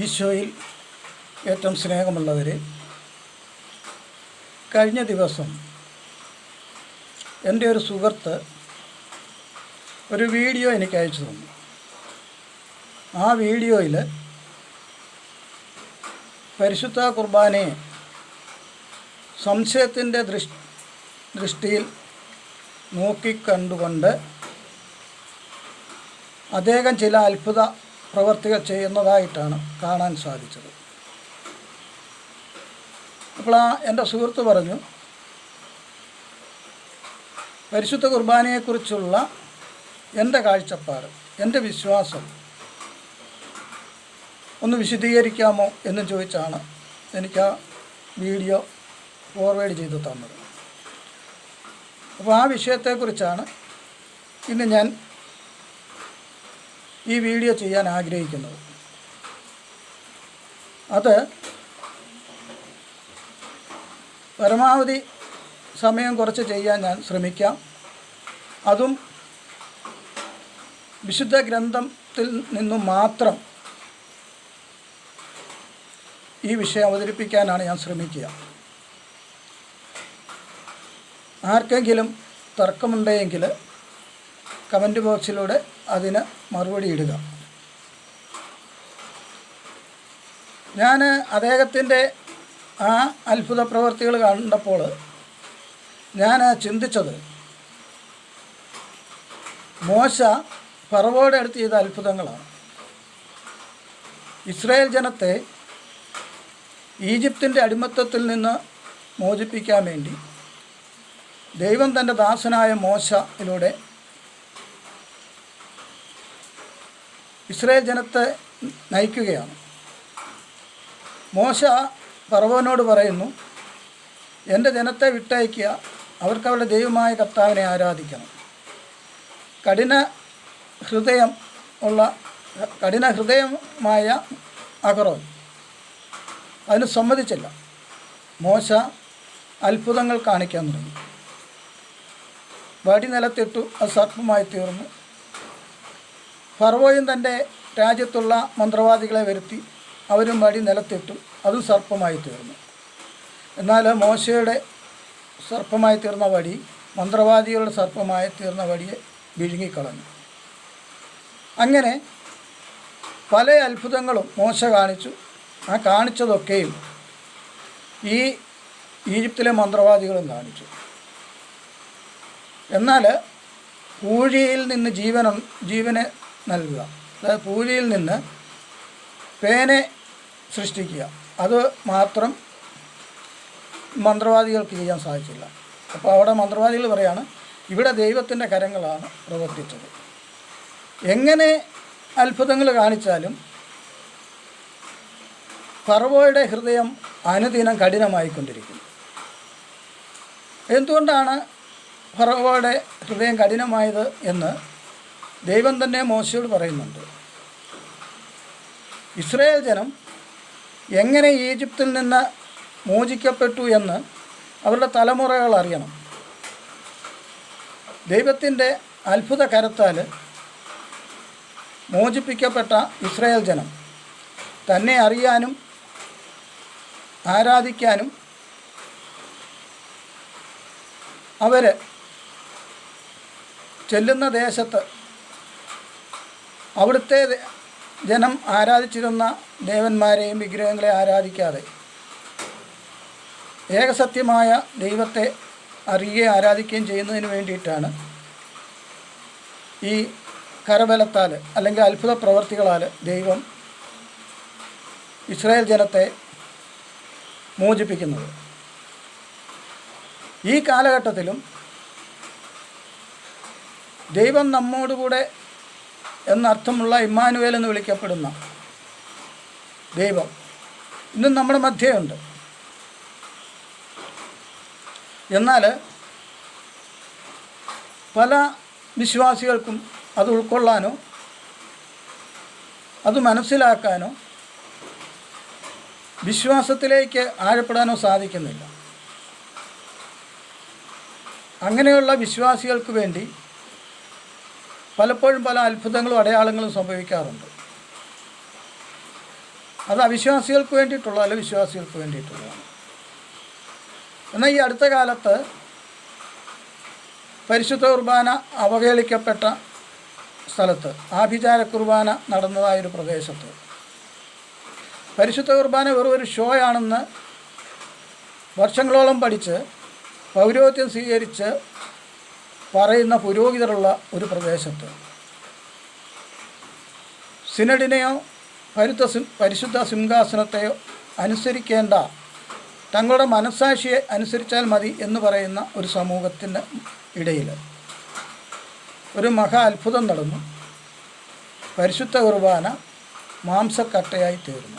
ഈശോയിൽ ഏറ്റവും സ്നേഹമുള്ളവർ. കഴിഞ്ഞ ദിവസം എന്റെ ഒരു സുഹൃത്ത് ഒരു വീഡിയോ എനിക്ക് അയച്ചു തന്നു. ആ വീഡിയോയിൽ പരിശുദ്ധ കുർബാനയെ സംശയത്തിന്റെ ദൃഷ് ദൃഷ്ടിയിൽ നോക്കിക്കണ്ടുകൊണ്ട് അദ്ദേഹം ചില അത്ഭുത പ്രവർത്തികൾ ചെയ്യുന്നതായിട്ടാണ് കാണാൻ സാധിച്ചത്. അപ്പോൾ ആ എന്റെ സുഹൃത്ത് പറഞ്ഞു പരിശുദ്ധ കുർബാനയെക്കുറിച്ചുള്ള എന്റെ കാഴ്ചപ്പാട് എന്റെ വിശ്വാസം ഒന്ന് വിശദീകരിക്കാമോ എന്ന് ചോദിച്ചാണ് എനിക്ക് ആ വീഡിയോ ഫോർവേഡ് ചെയ്തു തന്നത്. അപ്പോൾ ആ വിഷയത്തെക്കുറിച്ചാണ് ഇന്ന് ഞാൻ ഈ വീഡിയോ ചെയ്യാൻ ആഗ്രഹിക്കുന്നത്. അത് പരമാവധി സമയം കുറച്ച് ചെയ്യാൻ ഞാൻ ശ്രമിക്കാം. അതും വിശുദ്ധ ഗ്രന്ഥത്തിൽ നിന്നും മാത്രം ഈ വിഷയം അവതരിപ്പിക്കാനാണ് ഞാൻ ശ്രമിക്കുക. ആർക്കെങ്കിലും തർക്കമുണ്ടെങ്കിൽ കമന്റ് ബോക്സിലൂടെ അതിന് മറുപടി ഇടുക. ഞാൻ അദ്ദേഹത്തിന്റെ ആ അത്ഭുത പ്രവർത്തികൾ കണ്ടപ്പോൾ ഞാൻ ചിന്തിച്ചത് മോശ പറവോടെ അടുത്ത് ചെയ്ത അത്ഭുതങ്ങളാണ്. ഇസ്രായേൽ ജനത്തെ ഈജിപ്തിന്റെ അടിമത്തത്തിൽ നിന്ന് മോചിപ്പിക്കാൻ വേണ്ടി ദൈവം തന്റെ ദാസനായ മോശയിലൂടെ ഇസ്രായേൽ ജനത്തെ നയിക്കുകയാണ്. മോശ പറവനോട് പറയുന്നു എന്റെ ജനത്തെ വിട്ടയക്കുക അവർക്ക് അവരുടെ ദൈവമായ കർത്താവിനെ ആരാധിക്കണം. കഠിന ഹൃദയം ഉള്ള കഠിന ഹൃദയമായ അഹറോൻ അതിന് സമ്മതിച്ചില്ല. മോശ അത്ഭുതങ്ങൾ കാണിക്കാൻ തുടങ്ങി. വടി നിലത്തിട്ടു അത് സർപ്പമായി തീർന്നു. ഫറവോയും തന്റെ രാജ്യത്തുള്ള മന്ത്രവാദികളെ വരുത്തി അവരും വഴി നിലത്തിട്ടു അതും സർപ്പമായി തീർന്നു. എന്നാൽ മോശയുടെ സർപ്പമായി തീർന്ന വടി മന്ത്രവാദികളുടെ സർപ്പമായി തീർന്ന വടിയെ വിഴുങ്ങിക്കളഞ്ഞു. അങ്ങനെ പല അത്ഭുതങ്ങളും മോശ കാണിച്ചു. ആ കാണിച്ചതൊക്കെയും ഈ ഈജിപ്തിലെ മന്ത്രവാദികളും കാണിച്ചു. എന്നാൽ പൂഴിയിൽ നിന്ന് ജീവനം ജീവനെ നൽകുക. അതായത് പൂലിയിൽ നിന്ന് പേനെ സൃഷ്ടിക്കുക. അത് മാത്രം മന്ത്രവാദികൾക്ക് ചെയ്യാൻ സാധിച്ചില്ല. അപ്പോൾ അവിടെ മന്ത്രവാദികൾ പറയാണ് ഇവിടെ ദൈവത്തിന്റെ കരങ്ങളാണ് പ്രവർത്തിച്ചത്. എങ്ങനെ അത്ഭുതങ്ങൾ കാണിച്ചാലും ഫറവോയുടെ ഹൃദയം അനുദിനം കഠിനമായിക്കൊണ്ടിരിക്കുന്നു എന്തുകൊണ്ടാണ് ഫറവോയുടെ ഹൃദയം കഠിനമായത് എന്ന് ദൈവം തന്നെ മോശയോട് പറയുന്നുണ്ട്. ഇസ്രയേൽ ജനം എങ്ങനെ ഈജിപ്തിൽ നിന്ന് മോചിക്കപ്പെട്ടു എന്ന് അവരുടെ തലമുറകൾ അറിയണം. ദൈവത്തിന്റെ അത്ഭുത കരത്താൽ മോചിപ്പിക്കപ്പെട്ട ഇസ്രയേൽ ജനം തന്നെ അറിയാനും ആരാധിക്കാനും അവർ ചെല്ലുന്ന ദേശത്ത് അവിടുത്തെ ജനം ആരാധിച്ചിരുന്ന ദേവന്മാരെയും വിഗ്രഹങ്ങളെ ആരാധിക്കാതെ ഏകസത്യമായ ദൈവത്തെ അറിയുകയും ആരാധിക്കുകയും ചെയ്യുന്നതിന് വേണ്ടിയിട്ടാണ് ഈ കരബലത്താൽ അല്ലെങ്കിൽ അത്ഭുത പ്രവർത്തികളാൽ ദൈവം ഇസ്രായേൽ ജനത്തെ മോചിപ്പിക്കുന്നത്. ഈ കാലഘട്ടത്തിലും ദൈവം നമ്മോടുകൂടെ എന്നർത്ഥമുള്ള ഇമ്മാനുവേൽ എന്ന് വിളിക്കപ്പെടുന്ന ദൈവം ഇന്നും നമ്മുടെ മധ്യയുണ്ട്. എന്നാൽ പല വിശ്വാസികൾക്കും അത് ഉൾക്കൊള്ളാനോ അത് മനസ്സിലാക്കാനോ വിശ്വാസത്തിലേക്ക് ആഴപ്പെടാനോ സാധിക്കുന്നില്ല. അങ്ങനെയുള്ള വിശ്വാസികൾക്ക് വേണ്ടി പലപ്പോഴും പല അത്ഭുതങ്ങളും അടയാളങ്ങളും സംഭവിക്കാറുണ്ട്. അത് അവിശ്വാസികൾക്ക് വേണ്ടിയിട്ടുള്ളതല്ല വിശ്വാസികൾക്ക് വേണ്ടിയിട്ടുള്ളതാണ്. എന്നാൽ ഈ അടുത്ത കാലത്ത് പരിശുദ്ധ കുർബാന അവഹേളിക്കപ്പെട്ട സ്ഥലത്ത് ആഭിചാര കുർബാന നടന്നതായൊരു പ്രദേശത്ത് പരിശുദ്ധ കുർബാന വെറും ഒരു ഷോ ആണെന്ന് വർഷങ്ങളോളം പഠിച്ച് പൗരോഹിത്യം സ്വീകരിച്ച് പറയുന്ന പുരോഹിതരുള്ള ഒരു പ്രദേശത്ത്. സിനഡിനെയോ പരുത്ത പരിശുദ്ധ സിംഹാസനത്തെയോ അനുസരിക്കേണ്ട തങ്ങളുടെ മനസ്സാക്ഷിയെ അനുസരിച്ചാൽ മതി എന്ന് പറയുന്ന ഒരു സമൂഹത്തിന്റെ ഇടയിൽ ഒരു മഹാ അത്ഭുതം നടന്നു. പരിശുദ്ധ കുർബാന മാംസക്കട്ടയായി തീർന്നു.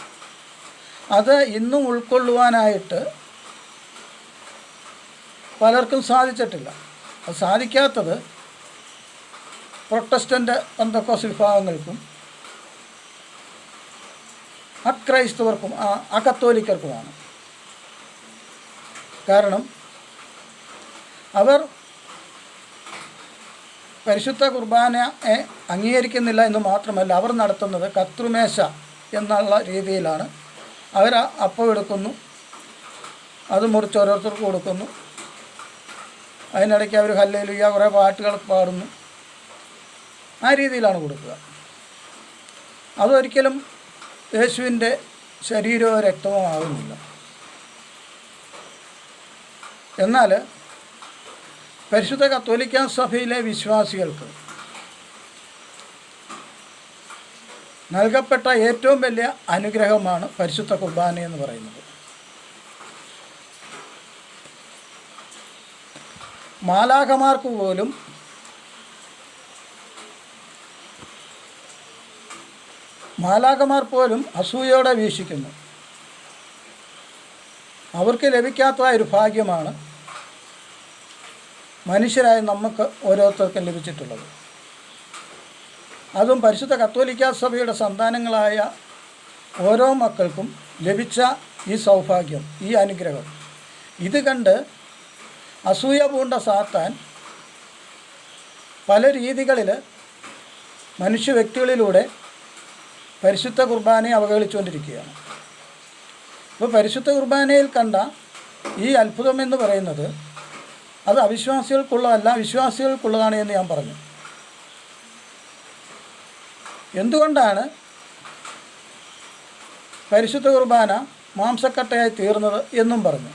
അത് ഇന്നും ഉൾക്കൊള്ളുവാനായിട്ട് പലർക്കും സാധിച്ചിട്ടില്ല. അത് സാധിക്കാത്തത് പ്രൊട്ടസ്റ്റന്റ് പന്തക്കോസ് വിഭാഗങ്ങൾക്കും അക്രൈസ്തവർക്കും അകത്തോലിക്കർക്കുമാണ്. കാരണം അവർ പരിശുദ്ധ കുർബാനയെ അംഗീകരിക്കുന്നില്ല എന്ന് മാത്രമല്ല അവർ നടത്തുന്നത് കത്രുമേശ എന്നുള്ള രീതിയിലാണ്. അവർ അപ്പം എടുക്കുന്നു അത് മുറിച്ച് ഓരോരുത്തർക്ക് കൊടുക്കുന്നു. അതിനിടയ്ക്ക് അവർ ഹല്ലയിലു കുറേ പാട്ടുകൾ പാടുന്നു. ആ രീതിയിലാണ് കൊടുക്കുക. അതൊരിക്കലും യേശുവിന്റെ ശരീരമോ രക്തമോ ആകുന്നില്ല എന്നാൽ പരിശുദ്ധ കത്തോലിക്ക സഭയിലെ വിശ്വാസികൾക്ക് നൽകപ്പെട്ട ഏറ്റവും വലിയ അനുഗ്രഹമാണ് പരിശുദ്ധ കുർബാന എന്ന് പറയുന്നത്. മാലാഖമാർക്ക് പോലും മാലാഖമാർ പോലും അസൂയയോടെ വീക്ഷിക്കുന്നു. അവർക്ക് ലഭിക്കാത്ത ഒരു ഭാഗ്യമാണ് മനുഷ്യരായ നമുക്ക് ഓരോരുത്തർക്കും ലഭിച്ചിട്ടുള്ളത്. അതും പരിശുദ്ധ കത്തോലിക്ക സഭയുടെ സന്താനങ്ങളായ ഓരോ മക്കൾക്കും ലഭിച്ച ഈ സൗഭാഗ്യം ഈ അനുഗ്രഹം. ഇത് കണ്ട് അസൂയ പൂണ്ട സാത്താൻ പല രീതികളിൽ മനുഷ്യ വ്യക്തികളിലൂടെ പരിശുദ്ധ കുർബാനയെ അവഹേളിച്ചുകൊണ്ടിരിക്കുകയാണ്. അപ്പോൾ പരിശുദ്ധ കുർബാനയിൽ കണ്ട ഈ അത്ഭുതം എന്ന് പറയുന്നത് അത് അവിശ്വാസികൾക്കുള്ളതല്ല വിശ്വാസികൾക്കുള്ളതാണ് എന്ന് ഞാൻ പറഞ്ഞു. എന്തുകൊണ്ടാണ് പരിശുദ്ധ കുർബാന മാംസക്കട്ടയായി തീർന്നത് എന്നും പറഞ്ഞു?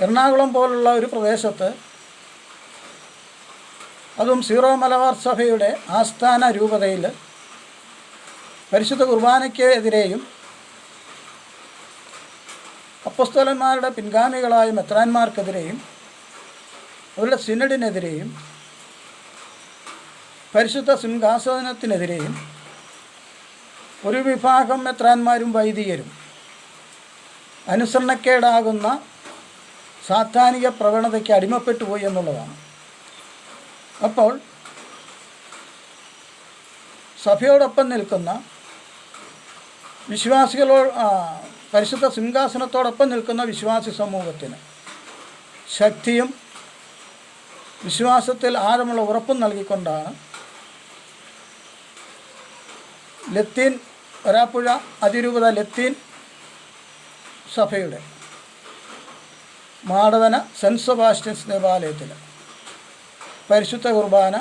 എറണാകുളം പോലുള്ള ഒരു പ്രദേശത്ത് അതും സീറോ മലബാർ സഭയുടെ ആസ്ഥാന രൂപതയിൽ പരിശുദ്ധ കുർബാനയ്ക്ക് എതിരെയും അപ്പസ്തോലന്മാരുടെ പിൻഗാമികളായ മെത്രാന്മാർക്കെതിരെയും അവരുടെ സിനഡിനെതിരെയും പരിശുദ്ധ സിംഹാസനത്തിനെതിരെയും ഒരു വിഭാഗം മെത്രാന്മാരും വൈദികരും അനുസരണക്കേടാകുന്ന സാത്താനിക പ്രവണതയ്ക്ക് അടിമപ്പെട്ടു പോയി എന്നുള്ളതാണ്. അപ്പോൾ സഭയോടൊപ്പം നിൽക്കുന്ന വിശ്വാസികളോ പരിശുദ്ധ സിംഹാസനത്തോടൊപ്പം നിൽക്കുന്ന വിശ്വാസി സമൂഹത്തിന് ശക്തിയും വിശ്വാസത്തിൽ ആഴമുള്ള ഉറപ്പും നൽകിക്കൊണ്ടാണ് ലത്തീൻ വരാപ്പുഴ അതിരൂപത ലത്തീൻ സഭയുടെ മാടവന സെന്റ് സെബാസ്റ്റ്യൻസ് ദേവാലയത്തിൽ പരിശുദ്ധ കുർബാന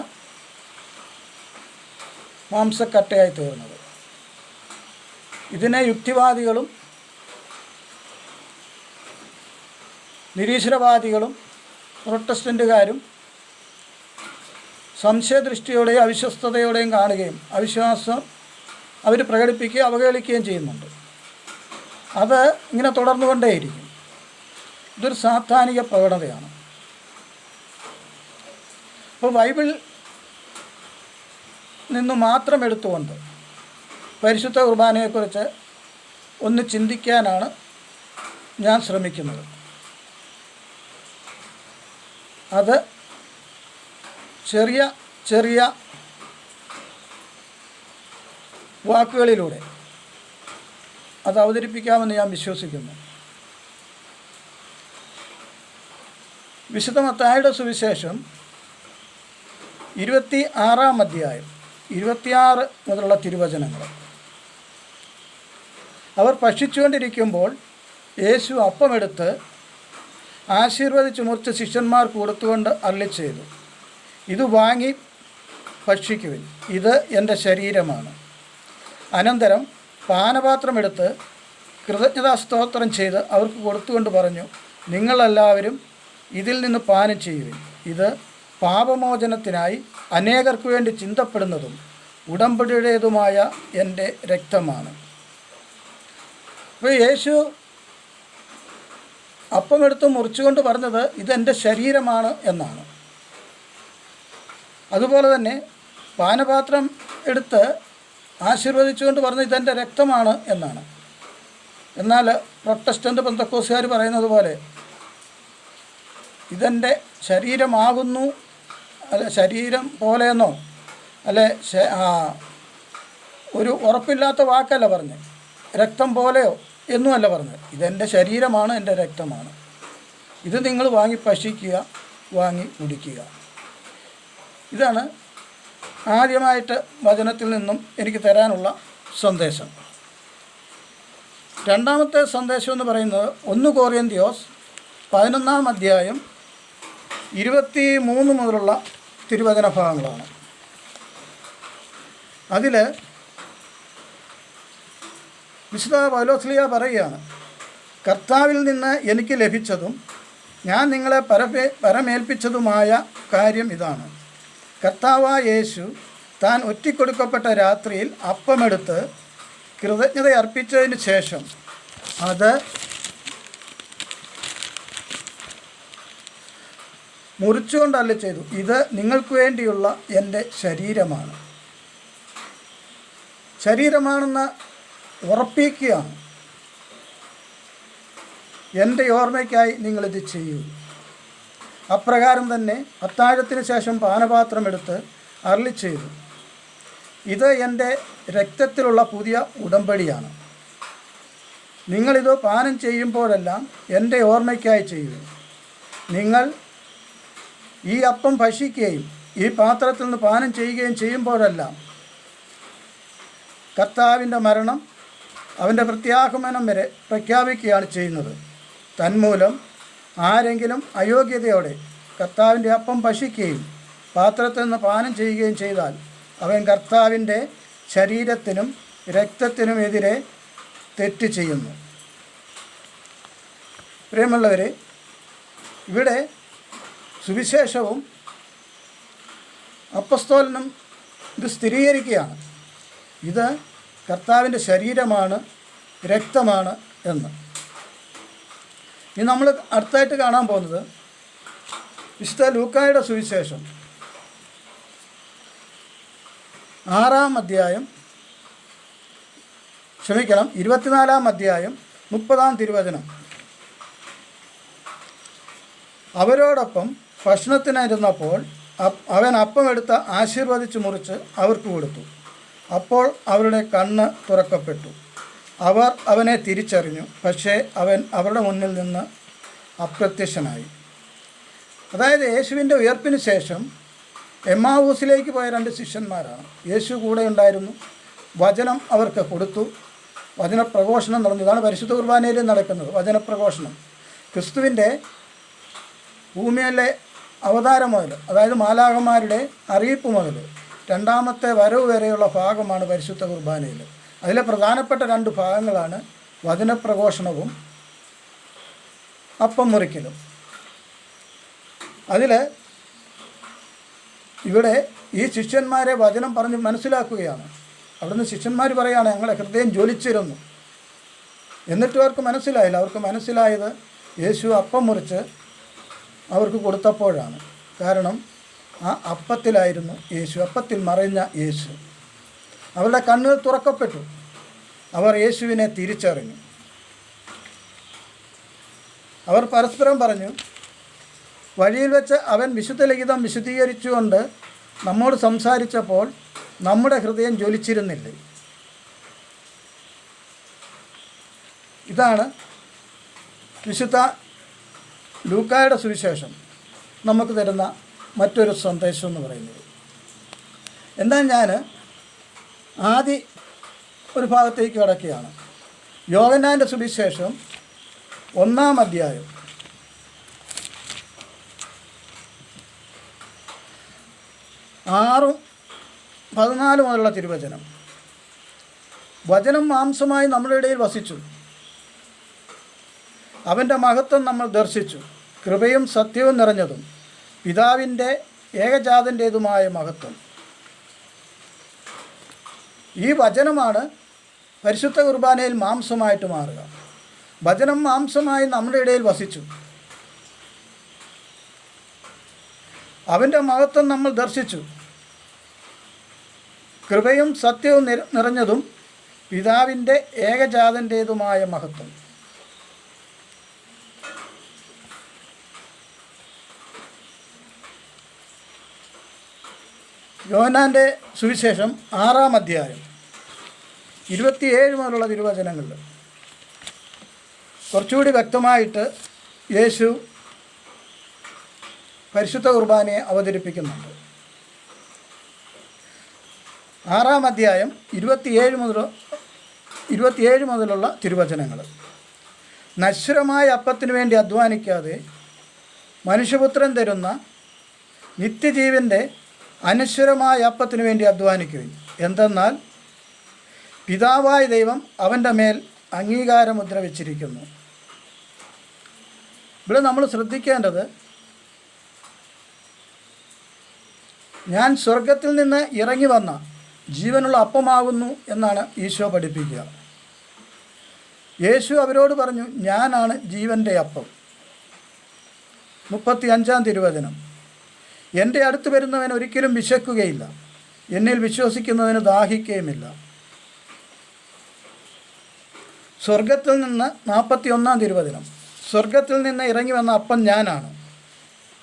മാംസക്കട്ടയായി തീർന്നത്. ഇതിനെ യുക്തിവാദികളും നിരീശ്വരവാദികളും പ്രൊട്ടസ്റ്റന്റുകാരും സംശയദൃഷ്ടിയോടെയും അവിശ്വസ്തയോടെയും കാണുകയും അവിശ്വാസം അവർ പ്രകടിപ്പിക്കുകയും അവഹേളിക്കുകയും ചെയ്യുന്നുണ്ട്. അത് ഇങ്ങനെ തുടർന്നുകൊണ്ടേയിരിക്കും. ഇതൊരു സാത്താനിക പ്രവണതയാണ്. അപ്പോൾ ബൈബിൾ നിന്ന് മാത്രം എടുത്തുകൊണ്ട് പരിശുദ്ധ കുർബാനയെക്കുറിച്ച് ഒന്ന് ചിന്തിക്കാനാണ് ഞാൻ ശ്രമിക്കുന്നത്. അത് ചെറിയ ചെറിയ വാക്കുകളിലൂടെ അത് അവതരിപ്പിക്കാമെന്ന് ഞാൻ വിശ്വസിക്കുന്നു. വിശുദ്ധ മത്തായുടെ സുവിശേഷം ഇരുപത്തി ആറാം അധ്യായം ഇരുപത്തിയാറ് മുതലുള്ള തിരുവചനങ്ങൾ. അവർ ഭക്ഷിച്ചുകൊണ്ടിരിക്കുമ്പോൾ യേശു അപ്പമെടുത്ത് ആശീർവദിച്ച് മുറിച്ച് ശിഷ്യന്മാർക്ക് കൊടുത്തുകൊണ്ട് അള്ളി ചെയ്തു ഇത് വാങ്ങി ഭക്ഷിക്കുവിൻ. ഇത് എന്റെ ശരീരമാണ്. അനന്തരം പാനപാത്രമെടുത്ത് കൃതജ്ഞതാ സ്തോത്രം ചെയ്ത് അവർക്ക് കൊടുത്തുകൊണ്ട് പറഞ്ഞു നിങ്ങളെല്ലാവരും ഇതിൽ നിന്ന് പാനം ചെയ്യുവിൻ. ഇത് പാപമോചനത്തിനായി അനേകർക്ക് വേണ്ടി ചിന്തപ്പെടുന്നതും ഉടമ്പടിയുടേതുമായ എന്റെ രക്തമാണ്. അപ്പോൾ യേശു അപ്പമെടുത്ത് മുറിച്ചുകൊണ്ട് പറഞ്ഞത് ഇതെന്റെ ശരീരമാണ് എന്നാണ്. അതുപോലെ തന്നെ പാനപാത്രം എടുത്ത് ആശീർവദിച്ചുകൊണ്ട് പറഞ്ഞ് ഇതെന്റെ രക്തമാണ് എന്നാണ്. എന്നാൽ പ്രൊട്ടസ്റ്റന്റ് ബന്ധക്കോസുകാർ പറയുന്നത് പോലെ ഇതെന്റെ ശരീരമാകുന്നു. അല്ല ശരീരം പോലെയെന്നോ അല്ലെ ഒരു ഉറപ്പില്ലാത്ത വാക്കല്ല പറഞ്ഞ്. രക്തം പോലെയോ എന്നുമല്ല പറഞ്ഞത് ഇതെന്റെ ശരീരമാണ് എന്റെ രക്തമാണ്. ഇത് നിങ്ങൾ വാങ്ങി പശിക്കുക വാങ്ങി കുടിക്കുക. ഇതാണ് ആദ്യമായിട്ട് വചനത്തിൽ നിന്നും എനിക്ക് തരാനുള്ള സന്ദേശം. രണ്ടാമത്തെ സന്ദേശം എന്ന് പറയുന്നത് ഒന്ന് കോറിയന്തിയോസ് പതിനൊന്നാം അധ്യായം ഇരുപത്തി മൂന്ന് മുതലുള്ള തിരുവചന ഭാഗങ്ങളാണ്. അതിൽ വിശുദ്ധ പൗലോസ്ലിയ പറയുകയാണ് കർത്താവിൽ നിന്ന് എനിക്ക് ലഭിച്ചതും ഞാൻ നിങ്ങളെ പരമേ പരമേൽപ്പിച്ചതുമായ കാര്യം ഇതാണ്. കർത്താവായ യേശു താൻ ഒറ്റിക്കൊടുക്കപ്പെട്ട രാത്രിയിൽ അപ്പമെടുത്ത് കൃതജ്ഞത അർപ്പിച്ചതിന് ശേഷം അത് മുറിച്ചുകൊണ്ടല്ല ചെയ്തു. ഇത് നിങ്ങൾക്ക് വേണ്ടിയുള്ള എന്റെ ശരീരമാണ്. ശരീരമാണെന്ന് ഉറപ്പിക്കുകയാണ്. എന്റെ ഓർമ്മയ്ക്കായി നിങ്ങളിത് ചെയ്യൂ. അപ്രകാരം തന്നെ അത്താഴത്തിന് ശേഷം പാനപാത്രം എടുത്ത് ചെയ്തു. ഇത് എന്റെ രക്തത്തിലുള്ള പുതിയ ഉടമ്പടിയാണ്. നിങ്ങളിത് പാനം ചെയ്യുമ്പോഴെല്ലാം എന്റെ ഓർമ്മയ്ക്കായി ചെയ്യൂ. നിങ്ങൾ ഈ അപ്പം ഭക്ഷിക്കുകയും ഈ പാത്രത്തിൽ നിന്ന് പാനം ചെയ്യുകയും ചെയ്യുമ്പോഴെല്ലാം കർത്താവിന്റെ മരണം അവന്റെ പ്രത്യാഗമനം വരെ പ്രഖ്യാപിക്കുകയാണ് ചെയ്യുന്നത്. തന്മൂലം ആരെങ്കിലും അയോഗ്യതയോടെ കർത്താവിന്റെ അപ്പം ഭക്ഷിക്കുകയും പാത്രത്തിൽ നിന്ന് പാനം ചെയ്യുകയും ചെയ്താൽ അവൻ കർത്താവിന്റെ ശരീരത്തിനും രക്തത്തിനും എതിരെ തെറ്റ് ചെയ്യുന്നു. പ്രിയമുള്ളവരെ ഇവിടെ സുവിശേഷവും അപ്പസ്തോലനും ഇത് സ്ഥിരീകരിക്കുകയാണ്. ഇത് കർത്താവിന്റെ ശരീരമാണ് രക്തമാണ് എന്ന്. ഇനി നമ്മൾ അടുത്തായിട്ട് കാണാൻ പോകുന്നത് വിശുദ്ധ ലൂക്കായുടെ സുവിശേഷം. ആറാം അധ്യായം ക്ഷമിക്കണം ഇരുപത്തിനാലാം അധ്യായം മുപ്പതാം തിരുവചനം. അവരോടൊപ്പം ഭക്ഷണത്തിനിരുന്നപ്പോൾ അപ്- അവൻ അപ്പം എടുത്ത് ആശീർവദിച്ച് മുറിച്ച് അവർക്ക് കൊടുത്തു. അപ്പോൾ അവരുടെ കണ്ണ് തുറക്കപ്പെട്ടു. അവർ അവനെ തിരിച്ചറിഞ്ഞു. പക്ഷേ അവൻ അവരുടെ മുന്നിൽ നിന്ന് അപ്രത്യക്ഷനായി. അതായത് യേശുവിന്റെ ഉയർപ്പിന് ശേഷം എമ്മാവൂസിലേക്ക് പോയ രണ്ട് ശിഷ്യന്മാരാണ്. യേശു കൂടെ ഉണ്ടായിരുന്നു. വചനം അവർക്ക് കൊടുത്തു. വചനപ്രഘോഷണം നടന്നു. ഇതാണ് പരിശുദ്ധ കുർബാനയിൽ നടക്കുന്നത്. വചനപ്രഘോഷണം. ക്രിസ്തുവിന്റെ ഭൂമിയിലെ അവതാരം മുതൽ അതായത് മാലാകന്മാരുടെ അറിയിപ്പ് മുതൽ രണ്ടാമത്തെ വരവ് വരെയുള്ള ഭാഗമാണ് പരിശുദ്ധ കുർബാനയിൽ. അതിലെ പ്രധാനപ്പെട്ട രണ്ട് ഭാഗങ്ങളാണ് വചനപ്രഘോഷണവും അപ്പം മുറിക്കലും. അതിൽ ഇവിടെ ഈ ശിഷ്യന്മാരെ വചനം പറഞ്ഞ് മനസ്സിലാക്കുകയാണ്. അവിടുന്ന് ശിഷ്യന്മാർ പറയുകയാണ് ഞങ്ങളെ ഹൃദയം ജ്വലിച്ചിരുന്നു. എന്നിട്ടും അവർക്ക് മനസ്സിലായില്ല. അവർക്ക് മനസ്സിലായത് യേശു അപ്പം മുറിച്ച് അവർക്ക് കൊടുത്തപ്പോഴാണ്. കാരണം ആ അപ്പത്തിലായിരുന്നു യേശു. അപ്പത്തിൽ മറഞ്ഞ യേശു. അവരുടെ കണ്ണുകൾ തുറക്കപ്പെട്ടു. അവർ യേശുവിനെ തിരിച്ചറിഞ്ഞു. അവർ പരസ്പരം പറഞ്ഞു വഴിയിൽ വെച്ച് അവൻ വിശുദ്ധ ലിഖിതം വിശദീകരിച്ചുകൊണ്ട് നമ്മോട് സംസാരിച്ചപ്പോൾ നമ്മുടെ ഹൃദയം ജ്വലിച്ചിരുന്നില്ലേ? ഇതാണ് വിശുദ്ധ ലൂക്കായുടെ സുവിശേഷം നമുക്ക് തരുന്ന മറ്റൊരു സന്ദേശം എന്ന് പറയുന്നത്. എന്നാൽ ഞാൻ ആദ്യ ഒരു ഭാഗത്തേക്ക് കിടക്കുകയാണ്. യോഗനാന്റെ സുവിശേഷം ഒന്നാം അധ്യായം. ആറും പതിനാല് മുതലുള്ള തിരുവചനം. വചനം മാംസമായി നമ്മുടെ ഇടയിൽ വസിച്ചു. അവന്റെ മഹത്വം നമ്മൾ ദർശിച്ചു. കൃപയും സത്യവും നിറഞ്ഞതും പിതാവിന്റെ ഏകജാതന്റേതുമായ മഹത്വം. ഈ വചനമാണ് പരിശുദ്ധ കുർബാനയിൽ മാംസമായിട്ട് മാറുക. വചനം മാംസമായി നമ്മുടെ ഇടയിൽ വസിച്ചു. അവന്റെ മഹത്വം നമ്മൾ ദർശിച്ചു. കൃപയും സത്യവും നിറഞ്ഞതും പിതാവിന്റെ ഏകജാതന്റേതുമായ മഹത്വം. യോഹന്നാന്റെ സുവിശേഷം ആറാം അധ്യായം ഇരുപത്തിയേഴ് മുതലുള്ള തിരുവചനങ്ങളിൽ. കുറച്ചുകൂടി വ്യക്തമായിട്ട് യേശു പരിശുദ്ധ കുർബാനയെ അവതരിപ്പിക്കുന്നുണ്ട്. ആറാം അധ്യായം ഇരുപത്തിയേഴ് മുതൽ ഇരുപത്തിയേഴ് മുതലുള്ള തിരുവചനങ്ങൾ. നശ്വരമായ അപ്പത്തിനു വേണ്ടി അധ്വാനിക്കാതെ മനുഷ്യപുത്രൻ തരുന്ന നിത്യജീവന്റെ അനശ്വരമായ അപ്പത്തിനു വേണ്ടി അധ്വാനിക്കുകയും. എന്തെന്നാൽ പിതാവായ ദൈവം അവന്റെ മേൽ അംഗീകാരമുദ്ര വെച്ചിരിക്കുന്നു. ഇവിടെ നമ്മൾ ശ്രദ്ധിക്കേണ്ടത് ഞാൻ സ്വർഗത്തിൽ നിന്ന് ഇറങ്ങി വന്ന ജീവനുള്ള അപ്പമാകുന്നു എന്നാണ് ഈശോ പഠിപ്പിക്കുക. യേശു അവരോട് പറഞ്ഞു ഞാനാണ് ജീവന്റെ അപ്പം. മുപ്പത്തി അഞ്ചാം തിരുവചനം. എന്റെ അടുത്ത് വരുന്നവൻ ഒരിക്കലും വിശക്കുകയില്ല. എന്നിൽ വിശ്വസിക്കുന്നവന് ദാഹിക്കുകയുമില്ല. സ്വർഗത്തിൽ നിന്ന് നാൽപ്പത്തി ഒന്നാം തിരുവചനം. സ്വർഗത്തിൽ നിന്ന് ഇറങ്ങി വന്ന അപ്പം ഞാനാണ്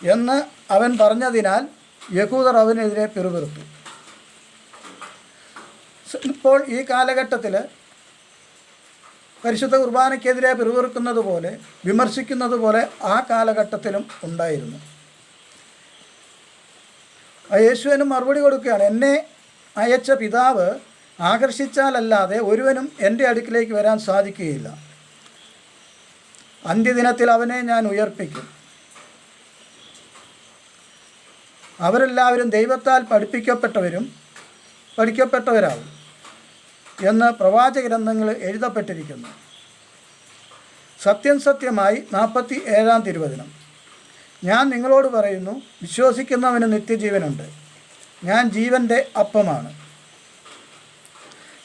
എന്ന് അവൻ പറഞ്ഞതിനാൽ യഹൂദർ അവനെതിരെ പിറുപിറുത്തു. ഇപ്പോൾ ഈ കാലഘട്ടത്തിൽ പരിശുദ്ധ കുർബാനയ്ക്കെതിരെ പിറുപിറുക്കുന്നത് പോലെ വിമർശിക്കുന്നത് പോലെ ആ കാലഘട്ടത്തിലും ഉണ്ടായിരുന്നു. ആ യേശുവിന് മറുപടി കൊടുക്കുകയാണ് എന്നെ അയച്ച പിതാവ് ആകർഷിച്ചാലല്ലാതെ ഒരുവനും എന്റെ അടുക്കിലേക്ക് വരാൻ സാധിക്കുകയില്ല. അന്ത്യദിനത്തിൽ അവനെ ഞാൻ ഉയർപ്പിക്കും. അവരെല്ലാവരും ദൈവത്താൽ പഠിപ്പിക്കപ്പെട്ടവരും പഠിക്കപ്പെട്ടവരാകും എന്ന് പ്രവാചക ഗ്രന്ഥങ്ങൾ എഴുതപ്പെട്ടിരിക്കുന്നു. സത്യം സത്യമായി നാൽപ്പത്തി ഏഴാം തിരുവചനം. ഞാൻ നിങ്ങളോട് പറയുന്നു വിശ്വസിക്കുന്നവന് നിത്യജീവനുണ്ട്. ഞാൻ ജീവന്റെ അപ്പമാണ്.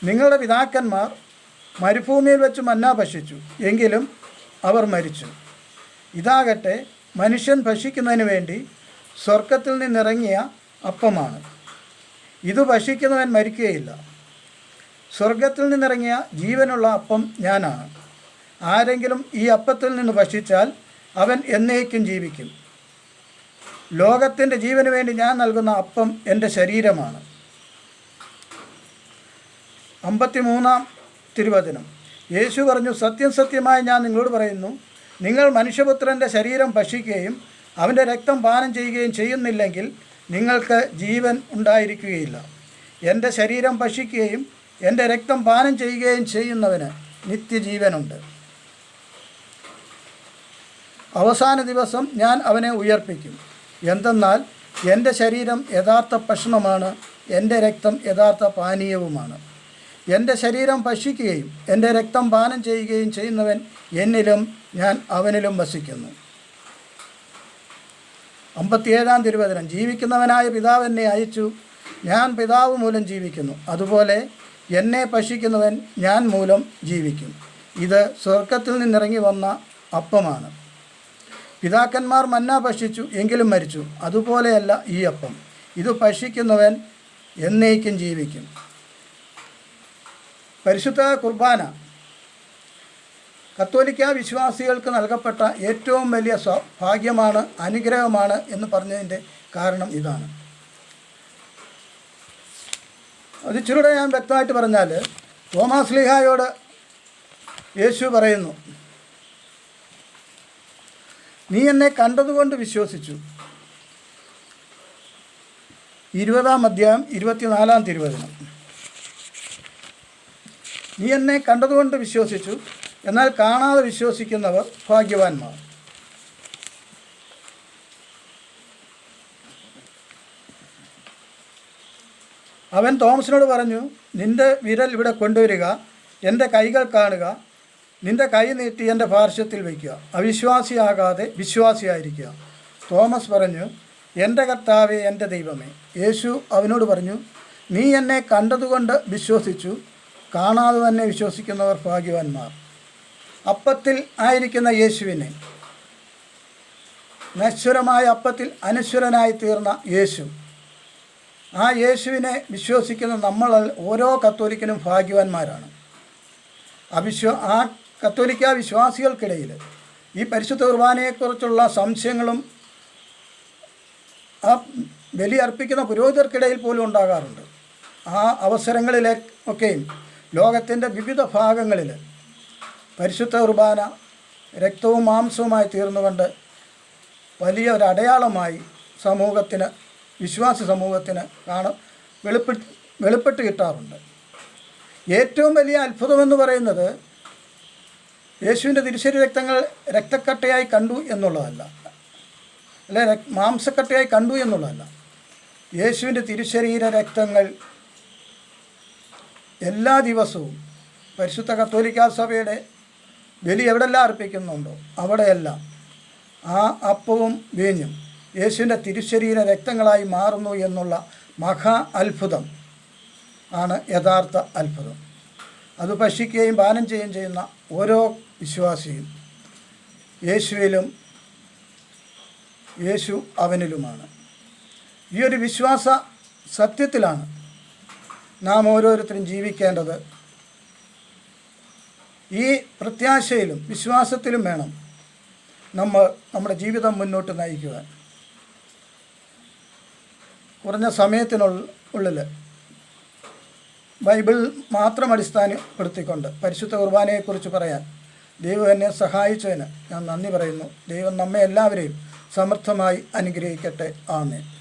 നിങ്ങളുടെ പിതാക്കന്മാർ മരുഭൂമിയിൽ വെച്ച് മന്നാ ഭക്ഷിച്ചു എങ്കിലും അവർ മരിച്ചു. ഇതാകട്ടെ മനുഷ്യൻ ഭക്ഷിക്കുന്നതിന് വേണ്ടി സ്വർഗത്തിൽ നിന്നിറങ്ങിയ അപ്പമാണ്. ഇത് ഭക്ഷിക്കുന്നവൻ മരിക്കുകയില്ല. സ്വർഗത്തിൽ നിന്നിറങ്ങിയ ജീവനുള്ള അപ്പം ഞാനാണ്. ആരെങ്കിലും ഈ അപ്പത്തിൽ നിന്ന് ഭക്ഷിച്ചാൽ അവൻ എന്നേക്കും ജീവിക്കും. ലോകത്തിന്റെ ജീവന് വേണ്ടി ഞാൻ നൽകുന്ന അപ്പം എന്റെ ശരീരമാണ്. അമ്പത്തിമൂന്നാം തിരുവചനം. യേശു പറഞ്ഞു സത്യം സത്യമായി ഞാൻ നിങ്ങളോട് പറയുന്നു നിങ്ങൾ മനുഷ്യപുത്രന്റെ ശരീരം ഭക്ഷിക്കുകയും അവന്റെ രക്തം പാനം ചെയ്യുകയും ചെയ്യുന്നില്ലെങ്കിൽ നിങ്ങൾക്ക് ജീവൻ ഉണ്ടായിരിക്കുകയില്ല. എന്റെ ശരീരം ഭക്ഷിക്കുകയും എന്റെ രക്തം പാനം ചെയ്യുകയും ചെയ്യുന്നവന് നിത്യജീവനുണ്ട്. അവസാന ദിവസം ഞാൻ അവനെ ഉയർപ്പിക്കും. എന്തെന്നാൽ എന്റെ ശരീരം യഥാർത്ഥ ഭക്ഷണമാണ് എന്റെ രക്തം യഥാർത്ഥ പാനീയവുമാണ്. എന്റെ ശരീരം ഭക്ഷിക്കുകയും എന്റെ രക്തം പാനം ചെയ്യുകയും ചെയ്യുന്നവൻ എന്നിലും ഞാൻ അവനിലും വസിക്കുന്നു. അമ്പത്തിയേഴാം തിരുവചനം ജീവിക്കുന്നവനായ പിതാവ് എന്നെ അയച്ചു ഞാൻ പിതാവ് മൂലം ജീവിക്കുന്നു. അതുപോലെ എന്നെ ഭക്ഷിക്കുന്നവൻ ഞാൻ മൂലം ജീവിക്കും. ഇത് സ്വർഗത്തിൽ നിന്നിറങ്ങി വന്ന അപ്പമാണ്. പിതാക്കന്മാർ മന്ന ഭക്ഷിച്ചു എങ്കിലും മരിച്ചു. അതുപോലെയല്ല ഈ അപ്പം. ഇത് ഭക്ഷിക്കുന്നവൻ എന്നേക്കും ജീവിക്കും. പരിശുദ്ധ കുർബാന. കത്തോലിക്ക വിശ്വാസികൾക്ക് നൽകപ്പെട്ട ഏറ്റവും വലിയ ഭാഗ്യമാണ് അനുഗ്രഹമാണ് എന്ന് പറഞ്ഞതിന്റെ കാരണം ഇതാണ്. അത് ഇച്ചിരൂടെ ഞാൻ വ്യക്തമായിട്ട് പറഞ്ഞാൽ തോമാസ് ലിഹായോട് യേശു പറയുന്നു നീ എന്നെ കണ്ടതുകൊണ്ട് വിശ്വസിച്ചു. ഇരുപതാം അധ്യായം ഇരുപത്തിനാലാം തിരുവചനം. നീ എന്നെ കണ്ടതുകൊണ്ട് വിശ്വസിച്ചു എന്നാൽ കാണാതെ വിശ്വസിക്കുന്നവർ ഭാഗ്യവാന്മാർ. അവൻ തോമസിനോട് പറഞ്ഞു നിന്റെ വിരൽ ഇവിടെ കൊണ്ടുവരിക എന്റെ കൈകൾ കാണുക നിന്റെ കൈ നീട്ടി എന്റെ പാർശ്വത്തിൽ വയ്ക്കുക. അവിശ്വാസിയാകാതെ വിശ്വാസിയായിരിക്കുക. തോമസ് പറഞ്ഞു എന്റെ കർത്താവെ എന്റെ ദൈവമേ. യേശു അവനോട് പറഞ്ഞു നീ എന്നെ കണ്ടതുകൊണ്ട് വിശ്വസിച്ചു. കാണാതെ തന്നെ വിശ്വസിക്കുന്നവർ ഭാഗ്യവാന്മാർ. അപ്പത്തിൽ ആയിരിക്കുന്ന യേശുവിനെ നശ്വരമായ അപ്പത്തിൽ അനശ്വരനായി തീർന്ന യേശു. ആ യേശുവിനെ വിശ്വസിക്കുന്ന നമ്മൾ ഓരോ കത്തോലിക്കനും ഭാഗ്യവാന്മാരാണ്. അവിശ്വ ആ കത്തോലിക്ക വിശ്വാസികൾക്കിടയിൽ ഈ പരിശുദ്ധ കുർബാനയെക്കുറിച്ചുള്ള സംശയങ്ങളും ആ ബലി അർപ്പിക്കുന്ന പുരോഹിതർക്കിടയിൽ പോലും ഉണ്ടാകാറുണ്ട്. ആ അവസരങ്ങളിലെ ഒക്കെയും ലോകത്തിന്റെ വിവിധ ഭാഗങ്ങളിൽ പരിശുദ്ധ കുർബാന രക്തവും മാംസവുമായി തീർന്നുകൊണ്ട് വലിയ ഒരു അടയാളമായി സമൂഹത്തിന് വിശ്വാസ സമൂഹത്തിന് കാണ വെളിപ്പെട്ട് വെളിപ്പെട്ട് കിട്ടാറുണ്ട്. ഏറ്റവും വലിയ അത്ഭുതമെന്ന് പറയുന്നത് യേശുവിന്റെ തിരിശരി രക്തങ്ങൾ രക്തക്കട്ടയായി കണ്ടു എന്നുള്ളതല്ല. അല്ലെ മാംസക്കട്ടയായി കണ്ടു എന്നുള്ളതല്ല. യേശുവിന്റെ തിരുശരീര രക്തങ്ങൾ എല്ലാ ദിവസവും പരിശുദ്ധ കത്തോലിക്കാ സഭയുടെ ബലി എവിടെല്ലാം അർപ്പിക്കുന്നുണ്ടോ അവിടെയെല്ലാം ആ അപ്പവും വീഞ്ഞും യേശുവിന്റെ തിരുശരീര രക്തങ്ങളായി മാറുന്നു എന്നുള്ള മഹാ അത്ഭുതം ആണ് യഥാർത്ഥ അത്ഭുതം. അത് ഭക്ഷിക്കുകയും പാനം ചെയ്യുകയും ചെയ്യുന്ന ഓരോ വിശ്വാസിയും യേശുവിലും യേശു അവനിലുമാണ്. ഈ ഒരു വിശ്വാസ സത്യത്തിലാണ് നാം ഓരോരുത്തരും ജീവിക്കേണ്ടത്. ഈ പ്രത്യാശയിലും വിശ്വാസത്തിലും വേണം നമ്മൾ നമ്മുടെ ജീവിതം മുന്നോട്ട് നയിക്കുവാൻ. കുറഞ്ഞ സമയത്തിനുള്ളിൽ ബൈബിൾ മാത്രം അടിസ്ഥാനപ്പെടുത്തിക്കൊണ്ട് പരിശുദ്ധ കുർബാനയെക്കുറിച്ച് പറയാൻ ദൈവം എന്നെ സഹായിച്ചതിന് ഞാൻ നന്ദി പറയുന്നു. ദൈവം നമ്മെ എല്ലാവരെയും സമർത്ഥമായി അനുഗ്രഹിക്കട്ടെ. ആമേൻ.